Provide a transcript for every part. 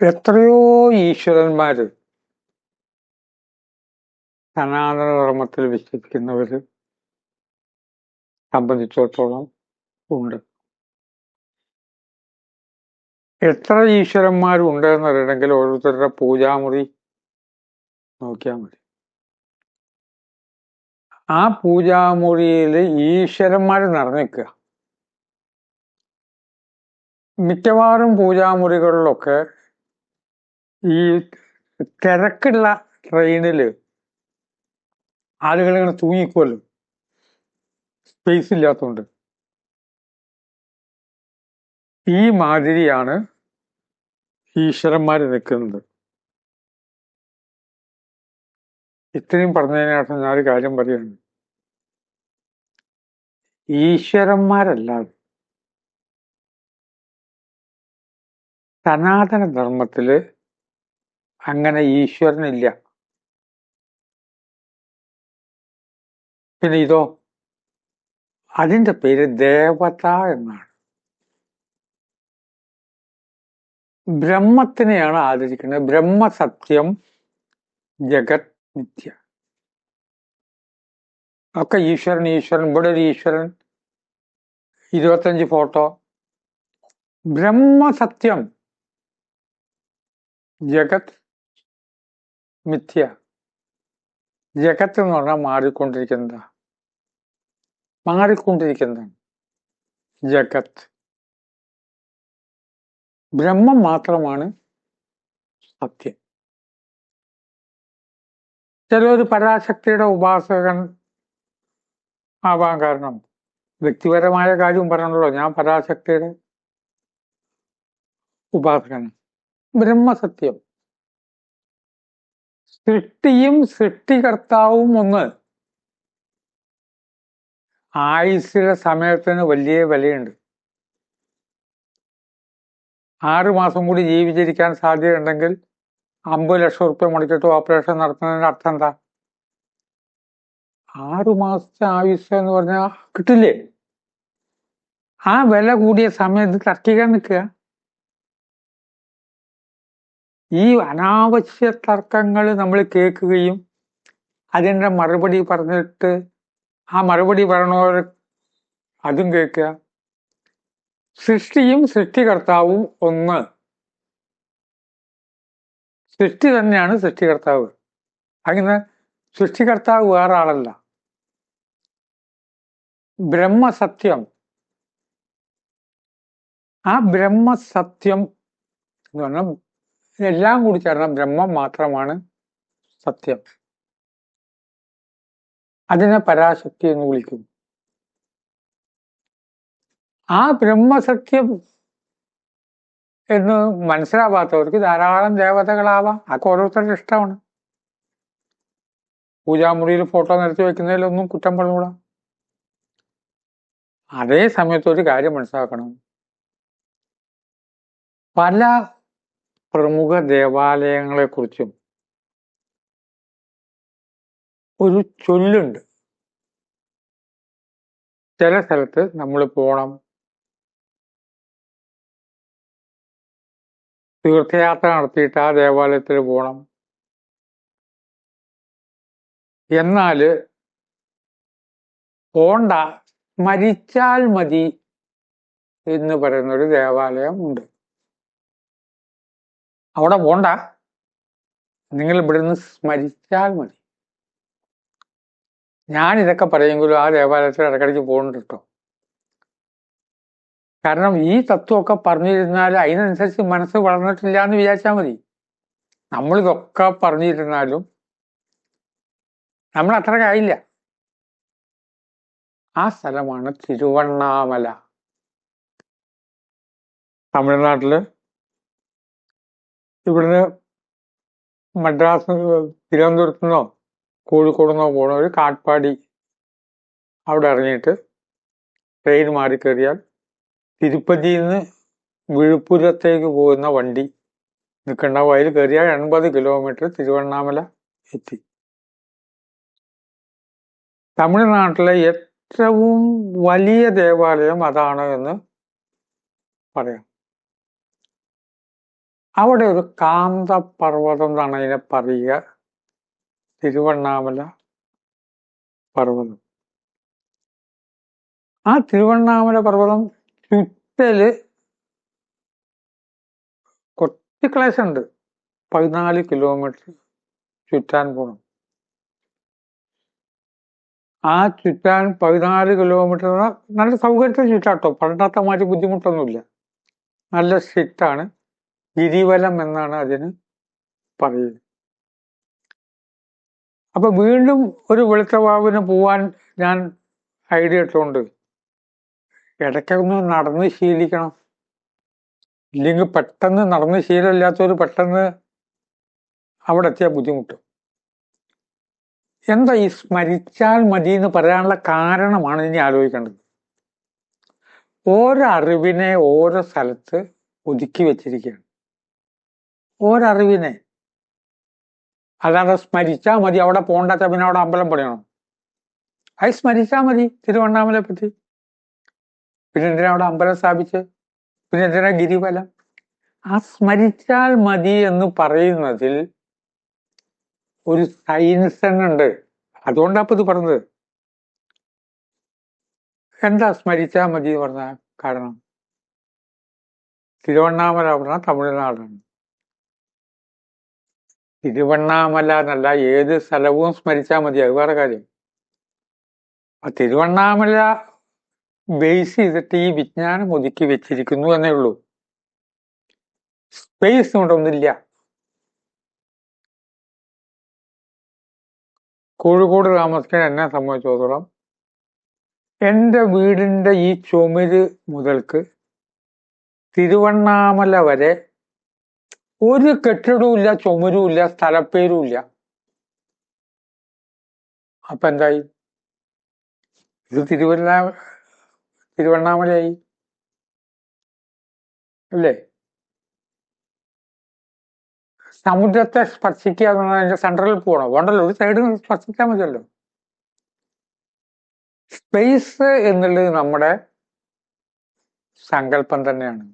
എത്രയോ ഈശ്വരന്മാര് സനാതന ധർമ്മത്തിൽ വിശ്വസിക്കുന്നവര് സംബന്ധിച്ചിടത്തോളം ഉണ്ട്. എത്ര ഈശ്വരന്മാരുണ്ട് എന്നറിയണമെങ്കിൽ ഓരോരുത്തരുടെ പൂജാമുറി നോക്കിയാൽ മതി. ആ പൂജാമുറിയിൽ ഈശ്വരന്മാർ നിറഞ്ഞിക്കുക മിക്കവാറും പൂജാമുറികളിലൊക്കെ ഈ തിരക്കുള്ള ട്രെയിനിൽ ആളുകൾ ഇങ്ങനെ തൂങ്ങിക്കുമല്ലോ സ്പേസ് ഇല്ലാത്തതുകൊണ്ട് ഈ മാതിരിയാണ് ഈശ്വരന്മാർ നിൽക്കുന്നത് ഇത്രയും പറഞ്ഞതിനകത്ത് ഞാനൊരു കാര്യം പറയുന്നു. ഈശ്വരന്മാരല്ലാതെ സനാതന ധർമ്മത്തിൽ അങ്ങനെ ഈശ്വരനില്ല. പിന്നെ ഇതോ അതിന്റെ പേര് ദേവത എന്നാണ്. ബ്രഹ്മത്തിനെയാണ് ആദരിക്കുന്നത്. ബ്രഹ്മസത്യം ജഗത് മിഥ്യ. ഒക്കെ ഈശ്വരൻ ഈശ്വരൻ ഇവിടെ ഒരു ഈശ്വരൻ. ഇരുപത്തഞ്ച് ഫോട്ടോ. ബ്രഹ്മസത്യം ജഗത് മിഥ്യ. ജഗത്ത് എന്ന് പറഞ്ഞാൽ മാറിക്കൊണ്ടിരിക്കുന്നതാ മാറിക്കൊണ്ടിരിക്കുന്നതാണ് ജഗത്ത്. ബ്രഹ്മം മാത്രമാണ് സത്യം. ചിലൊരു പരാശക്തിയുടെ ഉപാസകൻ ആവാൻ കാരണം വ്യക്തിപരമായ കാര്യം പറയണല്ലോ ഞാൻ പരാശക്തിയുടെ ഉപാസകനാണ്. ബ്രഹ്മസത്യം. സൃഷ്ടിയും സൃഷ്ടികർത്താവും ഒന്ന്. ആയുസ്സിലെ സമയത്തിന് വലിയ വിലയുണ്ട്. ആറു മാസം കൂടി ജീവിച്ചിരിക്കാൻ സാധ്യതയുണ്ടെങ്കിൽ അമ്പത് ലക്ഷം റുപ്യ മുടക്കിയിട്ട് ഓപ്പറേഷൻ നടത്തുന്നതിന്റെ അർത്ഥം എന്താ? ആറു മാസത്തെ ആയുസ് എന്ന് പറഞ്ഞാൽ കിട്ടില്ലേ? ആ വില കൂടിയ സമയത്ത് തർക്കിക്കാൻ നിൽക്കുക. ഈ അനാവശ്യ തർക്കങ്ങൾ നമ്മൾ കേൾക്കുകയും അതിന്റെ മറുപടി പറഞ്ഞിട്ട് ആ മറുപടി പറയണവർ അതും കേൾക്കുക. സൃഷ്ടിയും സൃഷ്ടികർത്താവും ഒന്ന്. സൃഷ്ടി തന്നെയാണ് സൃഷ്ടികർത്താവ്. അങ്ങനെ സൃഷ്ടികർത്താവ് വേറെ ആളല്ല. ബ്രഹ്മസത്യം. ആ ബ്രഹ്മസത്യം എന്ന് പറഞ്ഞാൽ എല്ലാം കൂടി ചേർന്ന ബ്രഹ്മം മാത്രമാണ് സത്യം. അതിനെ പരാശക്തി എന്ന് വിളിക്കും. ആ ബ്രഹ്മസത്യം എന്ന് മനസ്സിലാവാത്തവർക്ക് ധാരാളം ദേവതകളാവാം. അതൊക്കെ ഓരോരുത്തരുടെ ഇഷ്ടമാണ്. പൂജാമുറിയിൽ ഫോട്ടോ നിർത്തി വെക്കുന്നതിലൊന്നും കുറ്റം പറഞ്ഞുകൂടാ അതേ സമയത്ത് ഒരു കാര്യം മനസ്സിലാക്കണം. പല പ്രമുഖ ദേവാലയങ്ങളെ കുറിച്ചും ഒരു ചൊല്ലുണ്ട്. ചില സ്ഥലത്ത് നമ്മൾ പോണം. തീർത്ഥയാത്ര നടത്തിയിട്ട് ആ ദേവാലയത്തിൽ പോകണം എന്നാൽ പോണ്ട മരിച്ചാൽ മതി എന്ന് പറയുന്നൊരു ദേവാലയം ഉണ്ട്. അവിടെ പോണ്ട. നിങ്ങൾ ഇവിടുന്ന് സ്മരിച്ചാൽ മതി. ഞാൻ ഇതൊക്കെ പറയുമെങ്കിലും ആ ദേവാലയത്തിൽ ഇടയ്ക്കിടയ്ക്ക് പോകുന്നുണ്ട് കാരണം ഈ തത്വമൊക്കെ പറഞ്ഞിരുന്നാൽ അതിനനുസരിച്ച് മനസ്സ് വളർന്നിട്ടില്ല എന്ന് വിചാരിച്ചാൽ മതി. നമ്മളിതൊക്കെ പറഞ്ഞിരുന്നാലും നമ്മൾ അത്ര ആയില്ല. ആ സ്ഥലമാണ് തിരുവണ്ണാമല. തമിഴ്നാട്ടിൽ ഇവിടുന്ന് മദ്രാസ് തിരുവനന്തപുരത്തു നിന്നോ കോഴിക്കോട് നിന്നോ പോകണവർ കാട്ട്പാടി അവിടെ ഇറങ്ങിയിട്ട് ട്രെയിൻ മാറി കയറിയാൽ തിരുപ്പതിയിൽ നിന്ന് വിഴുപ്പുരത്തേക്ക് പോകുന്ന വണ്ടി നിൽക്കേണ്ട വയൽ കയറിയാൽ എൺപത് കിലോമീറ്റർ തിരുവണ്ണാമല എത്തി. തമിഴ്നാട്ടിലെ ഏറ്റവും വലിയ ദേവാലയം അതാണ് എന്ന് പറയാം. അവിടെ ഒരു കാന്തപർവതം എന്നാണ് അതിനെ പറയുക. തിരുവണ്ണാമല പർവതം. ആ തിരുവണ്ണാമല പർവതം ചുറ്റൽ കുറച്ച് ക്ലാസ് ഉണ്ട്. പതിനാല് കിലോമീറ്റർ ചുറ്റാൻ പോകണം ആ ചുറ്റാൻ പതിനാല് കിലോമീറ്റർ നല്ല സൗകര്യത്തിൽ ചുറ്റാട്ടോ. പണ്ടത്തെ മാറ്റി ബുദ്ധിമുട്ടൊന്നുമില്ല. നല്ല സ്ട്രിക്റ്റാണ് ഗിരിവലം എന്നാണ് അതിന് പറയുന്നത്. അപ്പൊ വീണ്ടും ഒരു വെളുത്തവാവിന് പോവാൻ ഞാൻ ഐഡിയ ഇട്ടുകൊണ്ട് ഇടയ്ക്കൊന്ന് നടന്ന് ശീലിക്കണം. ഇല്ലെങ്കിൽ പെട്ടെന്ന് നടന്ന് ശീലമില്ലാത്തവർ പെട്ടെന്ന് അവിടെ എത്തിയാൽ ബുദ്ധിമുട്ട്. എന്താ ഈ സ്മരിച്ചാൽ മതി എന്ന് പറയാനുള്ള കാരണമാണ് ഇനി ആലോചിക്കേണ്ടത്. ഓരോ അറിവിനെ ഓരോ സ്ഥലത്ത് ഒതുക്കി വെച്ചിരിക്കുകയാണ്. ഓരോ അറിവിനെ അല്ലാതെ സ്മരിച്ചാൽ മതി. അവിടെ പോണ്ടാച്ച പിന്നെ അവിടെ അമ്പലം പണിയണം. അത് സ്മരിച്ചാൽ മതി. തിരുവണ്ണാമലെ പറ്റി. പിന്നെ എന്തിനാ അവിടെ അമ്പലം സ്ഥാപിച്ച്? പിന്നെ എന്തിനാ ഗിരിവലം? ആ സ്മരിച്ചാൽ മതി എന്ന് പറയുന്നതിൽ ഒരു സയൻസ് തന്നെ ഉണ്ട്. അതുകൊണ്ടാണ് ഇപ്പൊ ഇത് പറഞ്ഞത്. എന്താ സ്മരിച്ചാൽ മതി പറഞ്ഞ കാരണം തിരുവണ്ണാമല പറഞ്ഞാൽ തമിഴ്നാടാണ് തിരുവണ്ണാമല എന്നല്ല ഏത് സ്ഥലവും സ്മരിച്ചാൽ മതി അത് വേറെ കാര്യം. ആ തിരുവണ്ണാമല ബേസ് ചെയ്തിട്ട് ഈ വിജ്ഞാനം ഒതുക്കി വെച്ചിരിക്കുന്നു എന്നേ ഉള്ളൂ. സ്പേസ് കൊണ്ടൊന്നുമില്ല കോഴിക്കോട് താമസിക്കാൻ എന്നെ സംബന്ധിച്ചിടത്തോളം എന്റെ വീടിന്റെ ഈ ചുമര് മുതൽക്ക് തിരുവണ്ണാമല വരെ ഒരു കെട്ടിടവുമില്ല ചുമരുമില്ല ചുമരും ഇല്ല സ്ഥലപ്പേരും ഇല്ല അപ്പൊ എന്തായി? ഇത് തിരുവല്ല തിരുവണ്ണാമലയായി. അല്ലേ? സമുദ്രത്തെ സ്പർശിക്കുക എന്ന് പറഞ്ഞാൽ അതിന്റെ സെൻട്രലിൽ പോകണം വേണ്ടല്ലോ ഒരു സൈഡിൽ സ്പർശിക്കാൻ മതിയല്ലോ. സ്പേസ് എന്നുള്ളത് നമ്മുടെ സങ്കല്പം തന്നെയാണ്.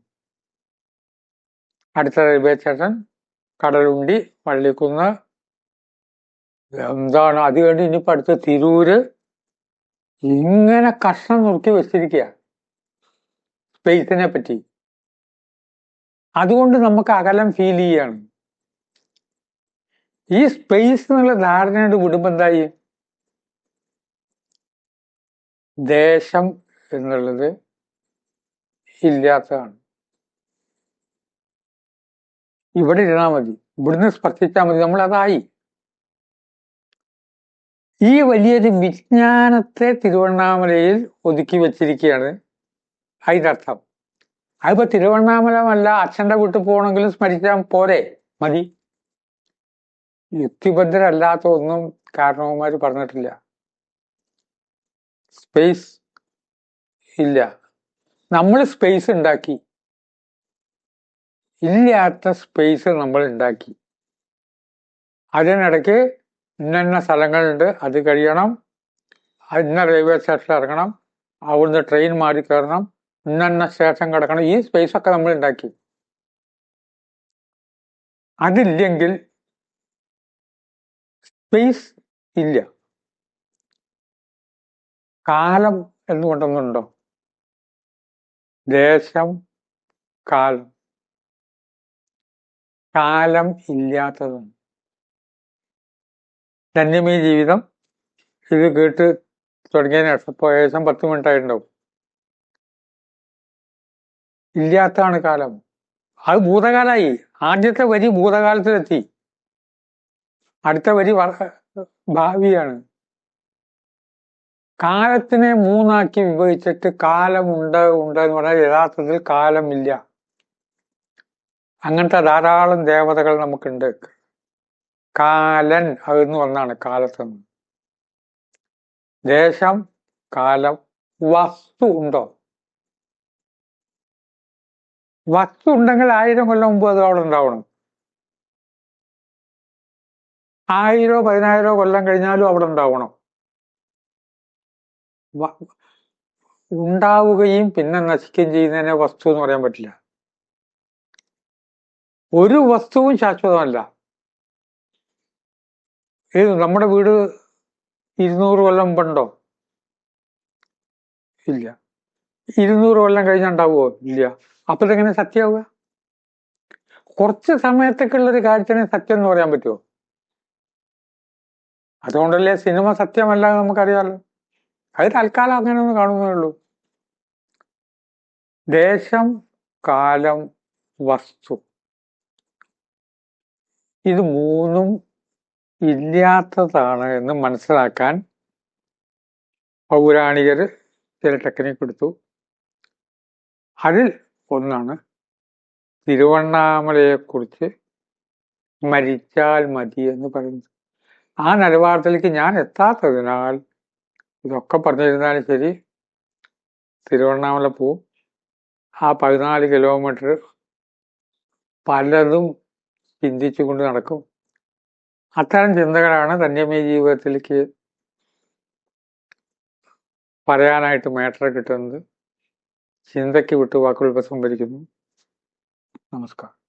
അടുത്ത റെയിൽവേ സ്റ്റേഷൻ കടലുണ്ടി വള്ളിക്കുന്ന്. എന്താണ്? അത് കഴിഞ്ഞ് ഇനിയിപ്പോ അടുത്ത തിരൂര്. ഇങ്ങനെ കഷ്ണം നുറുക്കി വെച്ചിരിക്കുക സ്പേസിനെ പറ്റി അതുകൊണ്ട് നമുക്ക് അകലം ഫീൽ ചെയ്യാണ്. ഈ സ്പേസ് എന്നുള്ള ധാരണയുടെ വിടുമ്പോൾ എന്തായി? ദേശം എന്നുള്ളത് ഇല്ലാത്തതാണ്. ഇവിടെ ഇരുന്നാൽ മതി. ഇവിടുന്ന് സ്പർശിച്ചാൽ മതി. നമ്മൾ അതായി. ഈ വലിയൊരു വിജ്ഞാനത്തെ തിരുവണ്ണാമലയിൽ ഒതുക്കി വെച്ചിരിക്കുകയാണ് അതിന്റെ അർത്ഥം അതിപ്പോ തിരുവണ്ണാമലമല്ല അച്ഛന്റെ വീട്ടിൽ പോകണമെങ്കിലും സ്മരിച്ചാൽ പോരെ. മതി. യുക്തിബദ്ധരല്ലാത്ത ഒന്നും കാരണവന്മാർ പറഞ്ഞിട്ടില്ല. സ്പേസ് ഇല്ല. നമ്മൾ സ്പേസ് ഉണ്ടാക്കി. ഇല്ലാത്ത സ്പേസ് നമ്മൾ ഉണ്ടാക്കി. അതിനിടയ്ക്ക് ഇന്ന സ്ഥലങ്ങളുണ്ട് അത് കഴിയണം. ഇന്ന റെയിൽവേ സ്റ്റേഷനിൽ ഇറങ്ങണം. അവിടുന്ന് ട്രെയിൻ മാറി കയറണം. ഇന്ന സ്റ്റേഷൻ കിടക്കണം. ഈ സ്പേസ് ഒക്കെ നമ്മൾ ഉണ്ടാക്കി. അതില്ലെങ്കിൽ സ്പേസ് ഇല്ല. കാലം എന്നുകൊണ്ടൊന്നുണ്ടോ? ദേശം കാലം. കാലം ഇല്ലാത്തതും. ധന്യമീ ജീവിതം ഇത് കേട്ട് ഇപ്പോൾ ഏകദേശം പത്ത് മിനിറ്റ് ആയിട്ടുണ്ടാവും ഇല്ലാത്തതാണ് കാലം. അത് ഭൂതകാലായി. ആദ്യത്തെ വരി ഭൂതകാലത്തിലെത്തി. അടുത്ത വരി ഭാവിയാണ്. കാലത്തിനെ മൂന്നാക്കി വിഭജിച്ചിട്ട് കാലമുണ്ട് ഉണ്ട് എന്ന് പറഞ്ഞാൽ യഥാർത്ഥത്തിൽ കാലമില്ല. അങ്ങനത്തെ ധാരാളം ദേവതകൾ നമുക്കുണ്ട്. കാലൻ അതെന്ന് ഒന്നാണ് കാലത്തെന്ന് ദേശം കാലം വസ്തു ഉണ്ടോ? വസ്തു ഉണ്ടെങ്കിൽ ആയിരം കൊല്ലം മുമ്പ് അത് അവിടെ ഉണ്ടാവണം. ആയിരോ പതിനായിരോ കൊല്ലം കഴിഞ്ഞാലും അവിടെ ഉണ്ടാവണം. ഉണ്ടാവുകയും പിന്നെ നശിക്കുകയും ചെയ്യുന്നതിനെ വസ്തു എന്ന് പറയാൻ പറ്റില്ല. ഒരു വസ്തുവും ശാശ്വതമല്ല. ഏത് നമ്മുടെ വീട് ഇരുന്നൂറ് കൊല്ലം മുമ്പുണ്ടോ? ഇല്ല. ഇരുന്നൂറ് കൊല്ലം കഴിഞ്ഞുണ്ടാവുമോ ഇല്ല. അപ്പൊ ഇതെങ്ങനെ സത്യമാവുക? കുറച്ച് സമയത്തേക്കുള്ളൊരു കാര്യത്തിന് സത്യം എന്ന് പറയാൻ പറ്റുമോ? അതുകൊണ്ടല്ലേ സിനിമ സത്യമല്ല എന്ന് നമുക്കറിയാലോ അത് തൽക്കാലം അങ്ങനെ ഒന്ന് കാണുന്നേ ഉള്ളൂ. ദേശം കാലം വസ്തു. ഇത് മൂന്നും ഇല്ലാത്തതാണ് എന്ന് മനസ്സിലാക്കാൻ പൗരാണികർ ചില ടെക്നിക്ക് എടുത്തു. അതിൽ ഒന്നാണ് തിരുവണ്ണാമലയെക്കുറിച്ച് മരിച്ചാൽ മതി എന്ന് പറയുന്നത്. ആ നിലവാരത്തിലേക്ക് ഞാൻ എത്താത്തതിനാൽ ഇതൊക്കെ പറഞ്ഞിരുന്നാലും ശരി തിരുവണ്ണാമല പോവും. ആ പതിനാല് കിലോമീറ്റർ പലതും ചിന്തിച്ചുകൊണ്ട് നടക്കും. അത്തരം ചിന്തകളാണ് തന്യമീ ജീവിതത്തിലേക്ക് പറയാനായിട്ട് മേട്ടർ കിട്ടുന്നത്. ചിന്തയ്ക്ക് വിട്ടു വാക്കുകൾ ഉപസംഹരിക്കുന്നു. നമസ്കാരം.